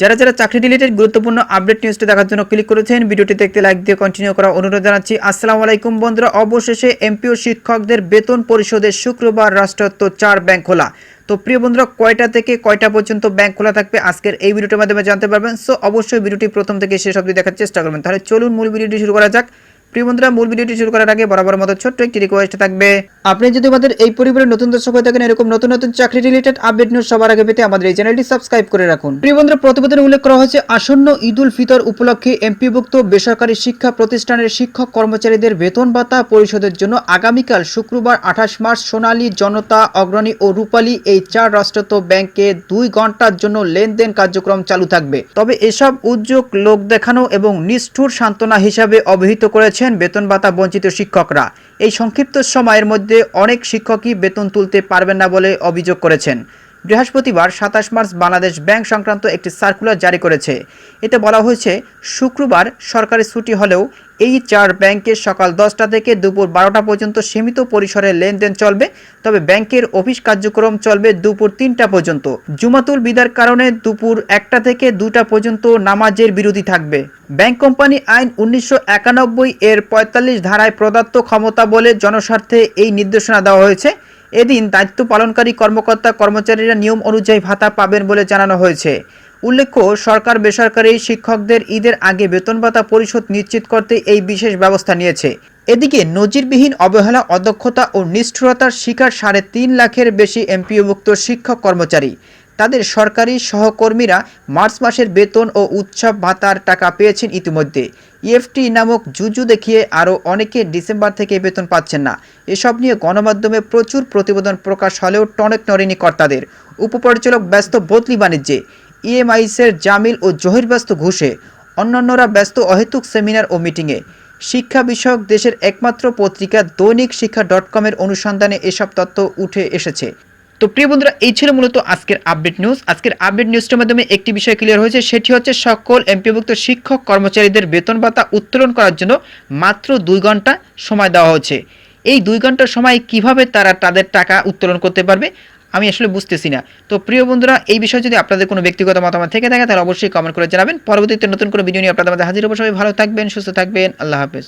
যারা যারা চাকরি রিলেটেড গুরুত্বপূর্ণ আপডেট নিউজটি দেখার জন্য ক্লিক করেছেন ভিডিওটি দেখতে লাইক দিয়ে কন্টিনিউ করা অনুরোধ জানাচ্ছি। আসসালামু আলাইকুম বন্ধুরা, অবশেষে এমপিও শিক্ষকদের বেতন পরিশোধের শুক্রবার রাষ্ট্রায়ত্ত চার ব্যাংক খোলা। তো প্রিয় বন্ধুরা, কয়টা থেকে কয়টা পর্যন্ত ব্যাংক খোলা থাকবে আজকের এই ভিডিওটির মাধ্যমে জানতে পারবেন। সো অবশ্যই ভিডিওটি প্রথম থেকে শেষ অবধি দেখার চেষ্টা করবেন। তাহলে চলুন মূল ভিডিওটি শুরু করা যাক। প্রিয় বন্ধুরা, মূল ভিডিওটি শুরু করার আগে বরাবর মতো ছোট্ট একটি রিকোয়েস্ট থাকবে। আপনি যদি আমাদের এই পরিবারের নতুন দর্শক হয়ে থাকেন, এরকম নতুন নতুন চাকরি রিলেটেড আপডেট নিউজ সবার আগে পেতে আমাদের এই চ্যানেলটি সাবস্ক্রাইব করে রাখুন। প্রিয় বন্ধুরা, প্রতিবেদনে উল্লেখ করা হয়েছে, আসন্ন ঈদ উল ফিতর উপলক্ষে এমপিভুক্ত বেসরকারি শিক্ষা প্রতিষ্ঠানের শিক্ষক কর্মচারীদের বেতন ভাতা পরিশোধের জন্য আগামীকাল শুক্রবার আঠাশ মার্চ সোনালী জনতা, অগ্রণী ও রূপালী এই চার রাষ্ট্রত ব্যাংকে দুই ঘণ্টার জন্য লেনদেন কার্যক্রম চালু থাকবে। তবে এসব উদ্যোগ লোক দেখানো এবং নিষ্ঠুর সান্ত্বনা হিসাবে অভিহিত করেছেন বেতন ভাতা বঞ্চিত শিক্ষকরা। এই সংক্ষিপ্ত সময়ের মধ্যে অনেক শিক্ষকই বেতন তুলতে পারবেন না বলে অভিযোগ করেছেন। বৃহস্পতিবার সাতাশ মার্চ বাংলাদেশ ব্যাংক সংক্রান্ত একটি সার্কুলার জারি করেছে। এতে বলা হয়েছে, শুক্রবার সরকারি ছুটি হলেও এই চার ব্যাংকে সকাল দশটা থেকে দুপুর বারোটা পর্যন্ত সীমিত পরিসরে লেনদেন চলবে। তবে ব্যাংকের অফিস কার্যক্রম চলবে দুপুর তিনটা পর্যন্ত। জুমাতুল বিদার কারণে দুপুর একটা থেকে দুটা পর্যন্ত নামাজের বিরতি থাকবে। ব্যাংক কোম্পানি আইন উনিশশো একানব্বই এর পঁয়তাল্লিশ ধারায় প্রদত্ত ক্ষমতা বলে জনস্বার্থে এই নির্দেশনা দেওয়া হয়েছে। এদিন দায়িত্ব পালনকারী কর্মকর্তা কর্মচারীরা নিয়ম অনুযায়ী ভাতা পাবেন বলে জানানো হয়েছে। উল্লেখ্য, সরকার বেসরকারি শিক্ষকদের ঈদের আগে বেতন ভাতা পরিশোধ নিশ্চিত করতে এই বিশেষ ব্যবস্থা নিয়েছে। এদিকে নজিরবিহীন অবহেলা, অদক্ষতা ও নিষ্ঠুরতার শিকার সাড়ে তিন লাখের বেশি এমপিওভুক্ত শিক্ষক কর্মচারী। তাদের সরকারি সহকর্মীরা মার্চ মাসের বেতন ও উৎসব ভাতার টাকা পেয়েছেন ইতিমধ্যে। ইএফটি নামক জুজু দেখিয়ে আরও অনেকে ডিসেম্বর থেকে বেতন পাচ্ছেন না। এসব নিয়ে গণমাধ্যমে প্রচুর প্রতিবেদন প্রকাশ হলেও টনক নড়েনি কর্তাদের। উপপরিচালক ব্যস্ত বদলি বাণিজ্যে। ইএমআইসের জামিল ও জহির ব্যস্ত ঘুষে। অন্যান্যরা ব্যস্ত অহেতুক সেমিনার ও মিটিংয়ে। শিক্ষা বিষয়ক দেশের একমাত্র পত্রিকা দৈনিক শিক্ষা ডট কমের অনুসন্ধানে এসব তথ্য উঠে এসেছে। তো প্রিয় বন্ধুরা, এই ছিল মূলত আজকের আপডেট নিউজ আজকের আপডেট নিউজটার মাধ্যমে একটি বিষয় ক্লিয়ার হয়েছে, সেটি হচ্ছে সকল এমপিভুক্ত শিক্ষক কর্মচারীদের বেতন ভাতা উত্তোলন করার জন্য মাত্র দুই ঘণ্টা সময় দেওয়া হচ্ছে এই দুই ঘণ্টার সময় কীভাবে তারা তাদের টাকা উত্তোলন করতে পারবে আমি আসলে বুঝতেছি না। তো প্রিয় বন্ধুরা, এই বিষয়ে যদি আপনাদের কোনো ব্যক্তিগত মতামত থেকে থাকে, তাহলে অবশ্যই কমেন্ট করে জানাবেন। পরবর্তীতে নতুন কোনো ভিডিও নিয়ে আপনাদের মধ্যে হাজির সবাই ভালো থাকবেন, সুস্থ থাকবেন। আল্লাহ হাফেজ।